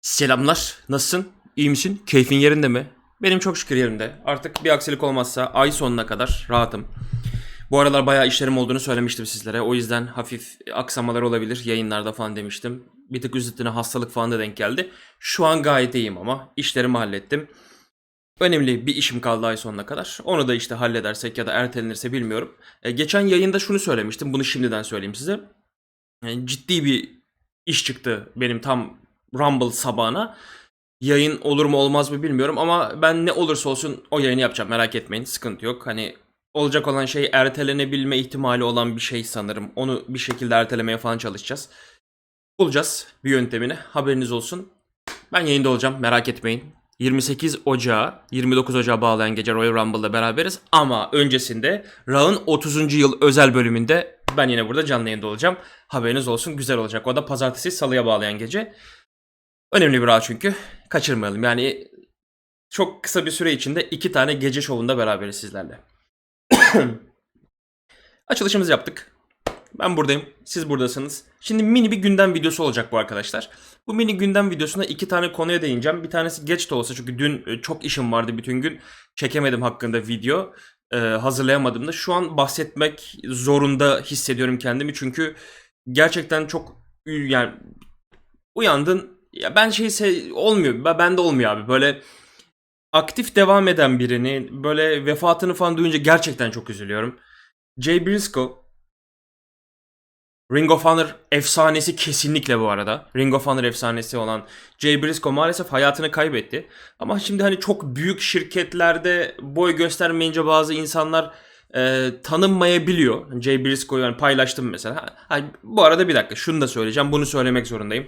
Selamlar. Nasılsın? İyi misin? Keyfin yerinde mi? Benim çok şükür yerimde. Artık bir aksilik olmazsa ay sonuna kadar rahatım. Bu aralar bayağı işlerim olduğunu söylemiştim sizlere. O yüzden hafif aksamalar olabilir yayınlarda falan demiştim. Bir tık üzüntüne hastalık falan da denk geldi. Şu an gayet iyiyim ama işlerimi hallettim. Önemli bir işim kaldı ay sonuna kadar. Onu da işte halledersek ya da ertelenirse bilmiyorum. E, geçen yayında şunu söylemiştim. Bunu şimdiden söyleyeyim size. Yani ciddi bir iş çıktı benim tam Rumble sabahına. Yayın olur mu olmaz mı bilmiyorum ama ben ne olursa olsun o yayını yapacağım merak etmeyin sıkıntı yok. Hani olacak olan şey ertelenebilme ihtimali olan bir şey sanırım. Onu bir şekilde ertelemeye falan çalışacağız. Bulacağız bir yöntemini haberiniz olsun. Ben yayında olacağım merak etmeyin. 28 Ocağı, 29 Ocağı bağlayan gece Royal Rumble'da beraberiz. Ama öncesinde Raw'ın 30. yıl özel bölümünde ben yine burada canlı yayında olacağım. Haberiniz olsun güzel olacak. O da pazartesi salıya bağlayan gece. Önemli bir Raw çünkü. Kaçırmayalım. Yani çok kısa bir süre içinde iki tane gece şovunda beraberiz sizlerle. Açılışımızı yaptık. Ben buradayım. Siz buradasınız. Şimdi mini bir gündem videosu olacak bu arkadaşlar. Bu mini gündem videosunda iki tane konuya değineceğim. Bir tanesi geç de olsa çünkü dün e, çok işim vardı bütün gün. Çekemedim hakkında video. Ee, hazırlayamadım da. Şu an bahsetmek zorunda hissediyorum kendimi. Çünkü gerçekten çok yani uyandın. Ya ben şey se- olmuyor. Ben bende olmuyor abi. Böyle aktif devam eden birini böyle vefatını falan duyunca gerçekten çok üzülüyorum. Jay Briscoe Ring of Honor efsanesi kesinlikle bu arada. Ring of Honor efsanesi olan Jay Briscoe maalesef hayatını kaybetti. Ama şimdi hani çok büyük şirketlerde boy göstermeyince bazı insanlar e, tanınmayabiliyor. Jay Briscoe'yu yani paylaştım mesela. Ha, bu arada bir dakika şunu da söyleyeceğim. Bunu söylemek zorundayım.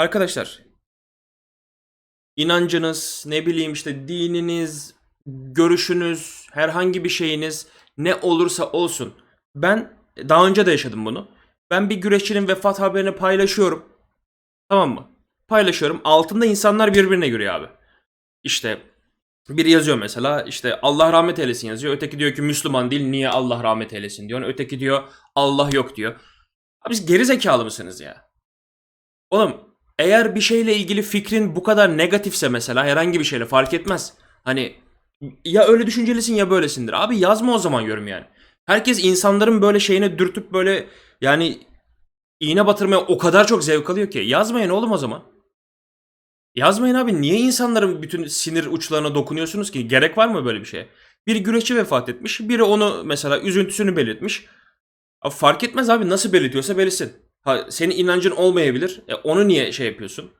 Arkadaşlar inancınız, ne bileyim işte dininiz, görüşünüz, herhangi bir şeyiniz ne olursa olsun. Ben daha önce de yaşadım bunu. Ben bir güreşçinin vefat haberini paylaşıyorum. Tamam mı? Paylaşıyorum. Altında insanlar birbirine giriyor abi. İşte biri yazıyor mesela işte Allah rahmet eylesin yazıyor. Öteki diyor ki Müslüman değil niye Allah rahmet eylesin diyor. Öteki diyor Allah yok diyor. Abi siz geri zekalı mısınız ya? Oğlum eğer bir şeyle ilgili fikrin bu kadar negatifse mesela herhangi bir şeyle fark etmez. Hani ya öyle düşüncelisin ya böylesindir. Abi yazma o zaman yorum yani. Herkes insanların böyle şeyine dürtüp böyle yani iğne batırmaya o kadar çok zevk alıyor ki. Yazmayın oğlum o zaman. Yazmayın abi. Niye insanların bütün sinir uçlarına dokunuyorsunuz ki? Gerek var mı böyle bir şeye? Bir güreşçi vefat etmiş. Biri onu mesela üzüntüsünü belirtmiş. Abi fark etmez abi. Nasıl belirtiyorsa belirsin. Ha, senin inancın olmayabilir. E, onu niye şey yapıyorsun?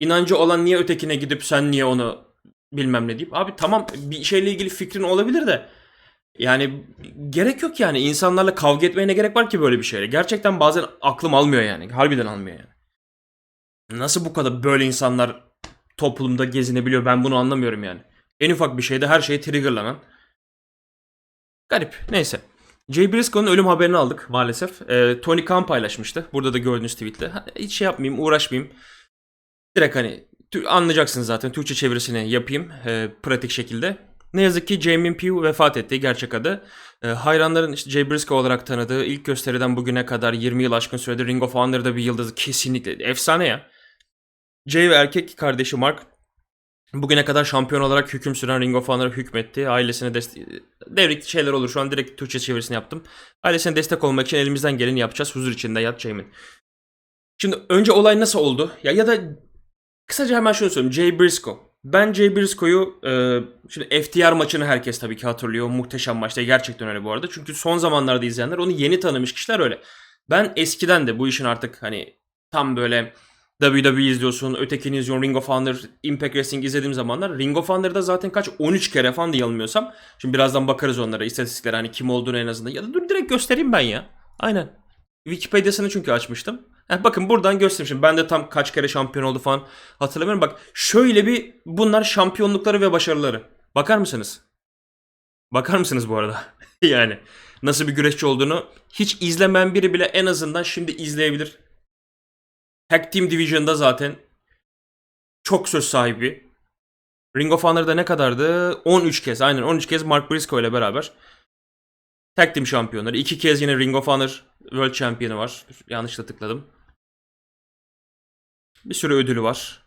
İnancı olan niye ötekine gidip sen niye onu bilmem ne deyip. Abi tamam bir şeyle ilgili fikrin olabilir de. Yani gerek yok yani. İnsanlarla kavga etmeye ne gerek var ki böyle bir şeyle? Gerçekten bazen aklım almıyor yani. Harbiden almıyor yani. Nasıl bu kadar böyle insanlar toplumda gezinebiliyor ben bunu anlamıyorum yani. En ufak bir şeyde her şeye triggerlanan. Garip. Neyse. Jay Briscoe'nun ölüm haberini aldık maalesef. Ee, Tony Khan paylaşmıştı. Burada da gördüğünüz tweetle. Hiç şey yapmayayım, uğraşmayayım. Direkt hani anlayacaksınız zaten. Türkçe çevirisini yapayım e, pratik şekilde. Ne yazık ki Jamie Pugh vefat etti gerçek adı. E, hayranların işte Jay Briscoe olarak tanıdığı ilk gösteriden bugüne kadar 20 yıl aşkın sürede Ring of Honor'da bir yıldızı kesinlikle efsane ya. Jay ve erkek kardeşi Mark bugüne kadar şampiyon olarak hüküm süren Ring of Honor'a hükmetti. Ailesine destek... Devrik şeyler olur şu an direkt Türkçe çevirisini yaptım. Ailesine destek olmak için elimizden geleni yapacağız. Huzur içinde yat Jay'min. Şimdi önce olay nasıl oldu? Ya ya da kısaca hemen şunu söyleyeyim. Jay Briscoe. Ben Jay Briscoe'yu e, şimdi FTR maçını herkes tabii ki hatırlıyor. Muhteşem maçta gerçekten öyle bu arada. Çünkü son zamanlarda izleyenler onu yeni tanımış kişiler öyle. Ben eskiden de bu işin artık hani tam böyle WWE izliyorsun, ötekini izliyorsun, Ring of Honor, Impact Wrestling izlediğim zamanlar Ring of Honor'da zaten kaç 13 kere falan da yanılmıyorsam. Şimdi birazdan bakarız onlara istatistiklere hani kim olduğunu en azından. Ya da dur direkt göstereyim ben ya. Aynen. Wikipedia'sını çünkü açmıştım. Heh, bakın buradan göstermişim. Ben de tam kaç kere şampiyon oldu falan hatırlamıyorum. Bak şöyle bir bunlar şampiyonlukları ve başarıları. Bakar mısınız? Bakar mısınız bu arada? yani nasıl bir güreşçi olduğunu hiç izlemeyen biri bile en azından şimdi izleyebilir. Tag Team Division'da zaten çok söz sahibi. Ring of Honor'da ne kadardı? 13 kez. Aynen 13 kez Mark Briscoe ile beraber. Tag Team şampiyonları. 2 kez yine Ring of Honor World Champion'ı var. Yanlışla tıkladım. Bir sürü ödülü var.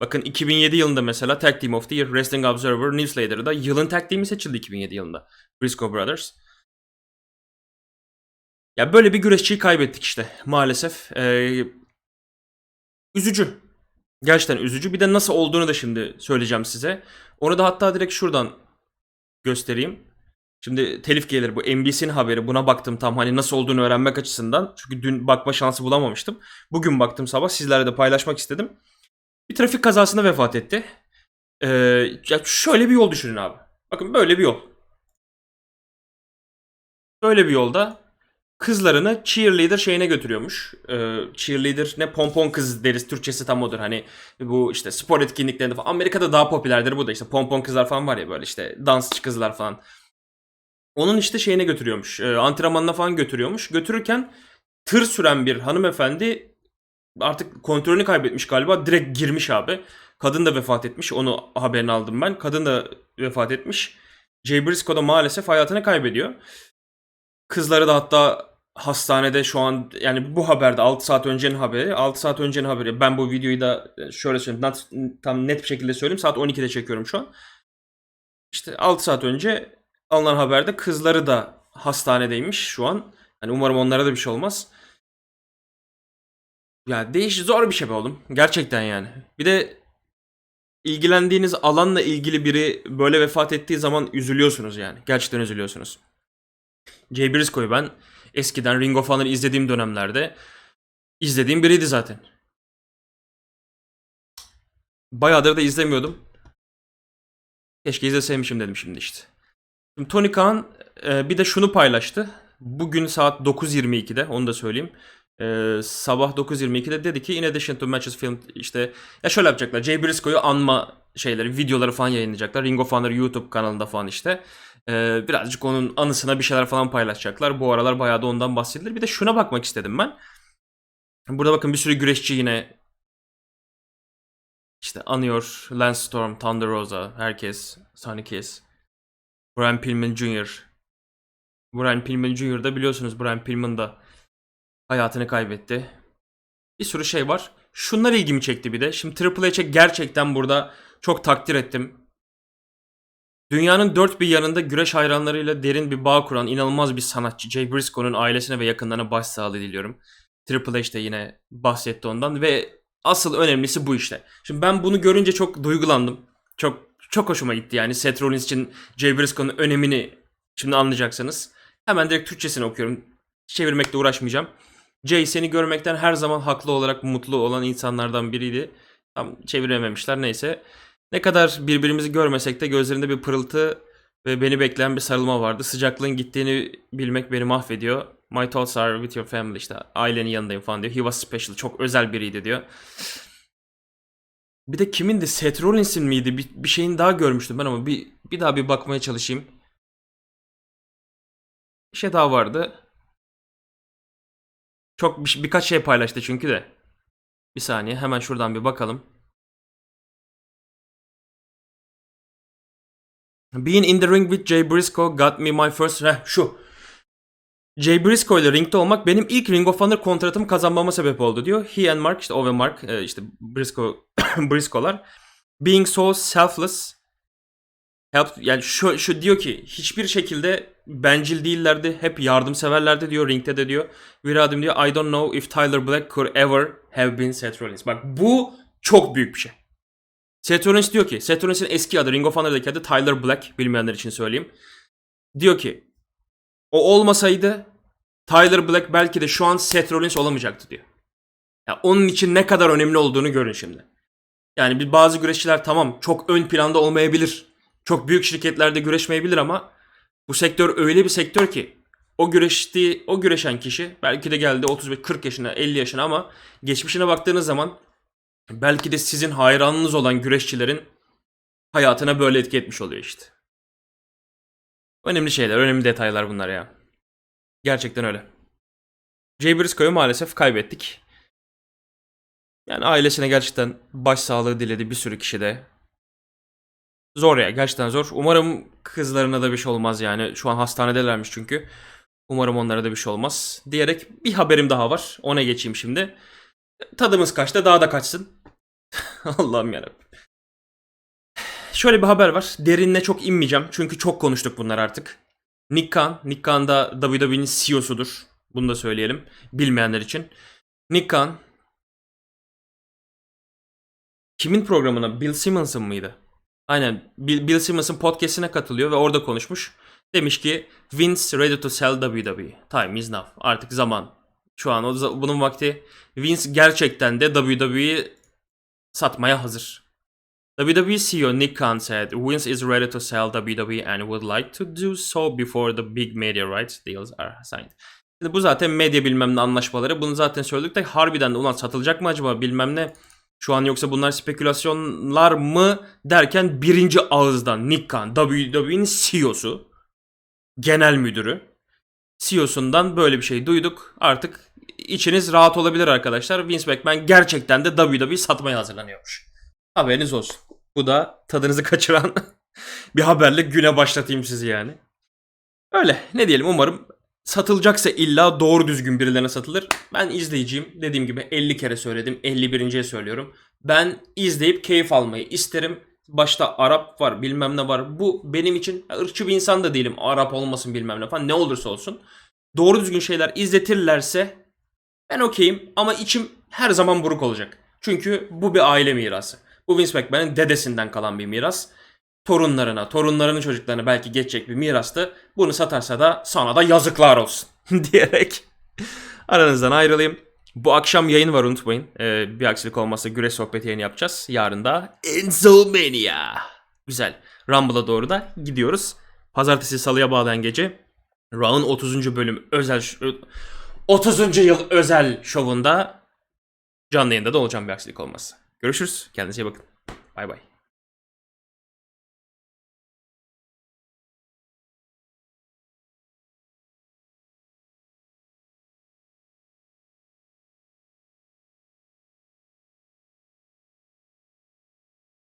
Bakın 2007 yılında mesela Tag Team of the Year Wrestling Observer Newsletter'da yılın tag team'i seçildi 2007 yılında. Briscoe Brothers. Ya böyle bir güreşçiyi kaybettik işte maalesef. Ee, üzücü. Gerçekten üzücü. Bir de nasıl olduğunu da şimdi söyleyeceğim size. Onu da hatta direkt şuradan göstereyim. Şimdi telif gelir bu NBC'nin haberi. Buna baktım tam hani nasıl olduğunu öğrenmek açısından. Çünkü dün bakma şansı bulamamıştım. Bugün baktım sabah sizlerle de paylaşmak istedim. Bir trafik kazasında vefat etti. Ee, ya şöyle bir yol düşünün abi. Bakın böyle bir yol. Böyle bir yolda kızlarını cheerleader şeyine götürüyormuş. Ee, cheerleader ne pompon kız deriz Türkçesi tam odur. Hani bu işte spor etkinliklerinde falan. Amerika'da daha popülerdir bu da işte pompon kızlar falan var ya böyle işte dansçı kızlar falan. Onun işte şeyine götürüyormuş. E, antrenmanına falan götürüyormuş. Götürürken tır süren bir hanımefendi artık kontrolünü kaybetmiş galiba. Direkt girmiş abi. Kadın da vefat etmiş. Onu haberini aldım ben. Kadın da vefat etmiş. Jay Briscoe da maalesef hayatını kaybediyor. Kızları da hatta hastanede şu an yani bu haberde 6 saat öncenin haberi. 6 saat öncenin haberi. Ben bu videoyu da şöyle söyleyeyim. Not, tam net bir şekilde söyleyeyim. Saat 12'de çekiyorum şu an. İşte 6 saat önce alınan haberde kızları da hastanedeymiş şu an. Hani umarım onlara da bir şey olmaz. Ya değiş zor bir şey be oğlum. Gerçekten yani. Bir de ilgilendiğiniz alanla ilgili biri böyle vefat ettiği zaman üzülüyorsunuz yani. Gerçekten üzülüyorsunuz. Jay Briscoe'yu ben eskiden Ring of Honor'ı izlediğim dönemlerde izlediğim biriydi zaten. Bayağıdır da izlemiyordum. Keşke izleseymişim dedim şimdi işte. Şimdi Tony Khan e, bir de şunu paylaştı. Bugün saat 9.22'de onu da söyleyeyim. E, sabah 9.22'de dedi ki in addition to matches film işte ya şöyle yapacaklar. Jay Briscoe'yu anma şeyleri, videoları falan yayınlayacaklar. Ring of Honor YouTube kanalında falan işte. E, birazcık onun anısına bir şeyler falan paylaşacaklar. Bu aralar bayağı da ondan bahsedilir. Bir de şuna bakmak istedim ben. Burada bakın bir sürü güreşçi yine işte anıyor. Lance Storm, Thunder Rosa, herkes, Sonny Kiss. Brian Pillman Jr. Brian Pillman Jr. da biliyorsunuz Brian Pillman da hayatını kaybetti. Bir sürü şey var. Şunlar ilgimi çekti bir de. Şimdi Triple H'e gerçekten burada çok takdir ettim. Dünyanın dört bir yanında güreş hayranlarıyla derin bir bağ kuran inanılmaz bir sanatçı Jay Briscoe'nun ailesine ve yakınlarına başsağlığı diliyorum. Triple H de yine bahsetti ondan ve asıl önemlisi bu işte. Şimdi ben bunu görünce çok duygulandım. Çok çok hoşuma gitti yani Seth Rollins için Jay Briscoe'nun önemini şimdi anlayacaksınız. Hemen direkt Türkçesini okuyorum. Çevirmekle uğraşmayacağım. Jay seni görmekten her zaman haklı olarak mutlu olan insanlardan biriydi. Tam çevirememişler neyse. Ne kadar birbirimizi görmesek de gözlerinde bir pırıltı ve beni bekleyen bir sarılma vardı. Sıcaklığın gittiğini bilmek beni mahvediyor. My thoughts are with your family işte ailenin yanındayım falan diyor. He was special çok özel biriydi diyor. Bir de kimindi? Seth Rollins'in miydi? Bir, bir şeyin daha görmüştüm ben ama bir, bir daha bir bakmaya çalışayım. Bir şey daha vardı. Çok bir, birkaç şey paylaştı çünkü de. Bir saniye hemen şuradan bir bakalım. Being in the ring with Jay Briscoe got me my first... Heh, şu. Jay Briscoe ile ringde olmak benim ilk Ring of Honor kontratımı kazanmama sebep oldu diyor. He and Mark işte o Mark e, işte Briscoe Briscoe'lar being so selfless help yani şu, şu diyor ki hiçbir şekilde bencil değillerdi. Hep yardımseverlerdi diyor ringte de diyor. Viradim diyor I don't know if Tyler Black could ever have been Seth Rollins. Bak bu çok büyük bir şey. Seth Rollins diyor ki Seth Rollins'in eski adı Ring of Honor'daki adı Tyler Black bilmeyenler için söyleyeyim. Diyor ki o olmasaydı Tyler Black belki de şu an Seth Rollins olamayacaktı diyor. Ya onun için ne kadar önemli olduğunu görün şimdi. Yani bir bazı güreşçiler tamam çok ön planda olmayabilir. Çok büyük şirketlerde güreşmeyebilir ama bu sektör öyle bir sektör ki o güreştiği, o güreşen kişi belki de geldi 35-40 yaşına, 50 yaşına ama geçmişine baktığınız zaman belki de sizin hayranınız olan güreşçilerin hayatına böyle etki etmiş oluyor işte. Önemli şeyler, önemli detaylar bunlar ya. Gerçekten öyle. Jay Briscoe'yu maalesef kaybettik. Yani ailesine gerçekten başsağlığı diledi bir sürü kişi de. Zor ya gerçekten zor. Umarım kızlarına da bir şey olmaz yani. Şu an hastanedelermiş çünkü. Umarım onlara da bir şey olmaz. Diyerek bir haberim daha var. Ona geçeyim şimdi. Tadımız kaçtı daha da kaçsın. Allah'ım yarabbim. Şöyle bir haber var. Derinine çok inmeyeceğim. Çünkü çok konuştuk bunlar artık. Nick Khan. Nick Khan da WWE'nin CEO'sudur. Bunu da söyleyelim. Bilmeyenler için. Nick Khan. Kimin programına? Bill Simmons'ın mıydı? Aynen. Bill, Bill Simmons'ın podcastine katılıyor ve orada konuşmuş. Demiş ki Vince ready to sell WWE. Time is now. Artık zaman. Şu an o, bunun vakti. Vince gerçekten de WWE'yi satmaya hazır. WWE CEO Nick Khan said Vince is ready to sell WWE and would like to do so before the big media rights deals are signed. Şimdi bu zaten medya bilmem ne anlaşmaları. Bunu zaten söyledik de harbiden de ulan satılacak mı acaba bilmem ne. Şu an yoksa bunlar spekülasyonlar mı derken birinci ağızdan Nick Khan WWE'nin CEO'su genel müdürü CEO'sundan böyle bir şey duyduk. Artık içiniz rahat olabilir arkadaşlar. Vince McMahon gerçekten de WWE satmaya hazırlanıyormuş. Haberiniz olsun. Bu da tadınızı kaçıran bir haberle güne başlatayım sizi yani. Öyle ne diyelim umarım satılacaksa illa doğru düzgün birilerine satılır. Ben izleyiciyim. Dediğim gibi 50 kere söyledim. 51.ye söylüyorum. Ben izleyip keyif almayı isterim. Başta Arap var bilmem ne var. Bu benim için ırkçı bir insan da değilim. Arap olmasın bilmem ne falan ne olursa olsun. Doğru düzgün şeyler izletirlerse ben okeyim ama içim her zaman buruk olacak. Çünkü bu bir aile mirası. Bu Vince McMahon'ın dedesinden kalan bir miras. Torunlarına, torunlarının çocuklarına belki geçecek bir mirastı. Bunu satarsa da sana da yazıklar olsun diyerek aranızdan ayrılayım. Bu akşam yayın var unutmayın. Ee, bir aksilik olmazsa güreş sohbeti yayını yapacağız. Yarın da Enzomania. Güzel. Rumble'a doğru da gidiyoruz. Pazartesi salıya bağlayan gece Raw'ın 30. bölüm özel 30. yıl özel şovunda canlı yayında da olacağım bir aksilik olmazsa. Görüşürüz. Kendinize iyi bakın. Bay bay.